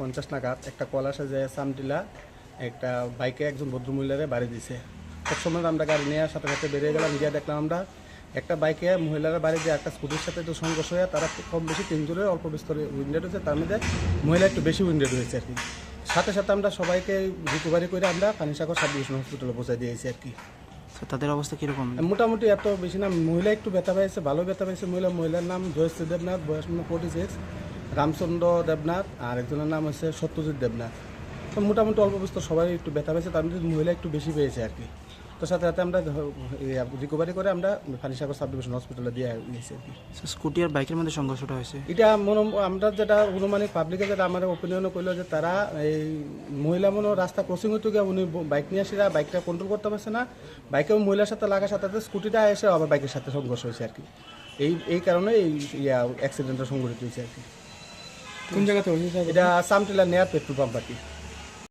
পঞ্চাশ নাগাদ। একটা কল আসে যে সামটিলা একটা বাইকে একজন ভদ্রমহিলারে বাড়ি দিছে। সবসময় আমরা গাড়ি নেওয়ার সাথে সাথে বেরিয়ে গেলাম গিয়ে দেখলাম আমরা একটা বাইকে মহিলারা বাড়ি দিয়ে একটা স্কুটির সাথে একটু সংঘর্ষ হয়ে তারা কম বেশি তিনজনে অল্প বিস্তরে উইন্ডেড হয়েছে তার মধ্যে মহিলা একটু বেশি উইন্ডেড হয়েছে আর কি। সাথে সাথে আমরা সবাইকে রিকভারি করে আমরা পানিসাগর সাব ডিভিশন হসপিটালে পৌঁছে দিয়েছি আর কি। তাদের অবস্থা কীরকম? মোটামুটি এত বেশি না মহিলা একটু ব্যথা পেয়েছে ভালো ব্যথা পেয়েছে মহিলা মহিলার নাম জয়শ্রী দেবনাথ বয়স ফোর্টি সিক্স রামচন্দ্র দেবনাথ আর একজনের নাম হচ্ছে সত্যজিৎ দেবনাথ। তো মোটামুটি অল্প বিস্তর সবাই একটু ব্যথা পেয়েছে তার মধ্যে মহিলা একটু বেশি পেয়েছে আর কি। তো সাথে সাথে আমরা রিকভারি করে আমরা ফানিসাগর সাব ডিভিশন হসপিটালে দিয়ে নিয়েছি আর কি। স্কুটি আর বাইকের মধ্যে সংঘর্ষটা হয়েছে? এটা মনে আমরা যেটা অনুমানিক পাবলিকে যেটা আমার ওপিনিয়নে করল যে তারা এই মহিলা মনে রাস্তা ক্রসিং হতে গিয়ে উনি বাইক নিয়ে আসিরা বাইকটা কন্ট্রোল করতে পারছে না। বাইকে মহিলার সাথে লাগার সাথে সাথে স্কুটিটা এসে আবার বাইকের সাথে সংঘর্ষ হয়েছে আর কি। এই এই কারণে এই ইয়া অ্যাক্সিডেন্টটা সংঘটিত হয়েছে আর কি। কোন জায়গাতে হয়েছে এটা সামটিলা নেয়ার পেট্রোল পাম্প আর কি।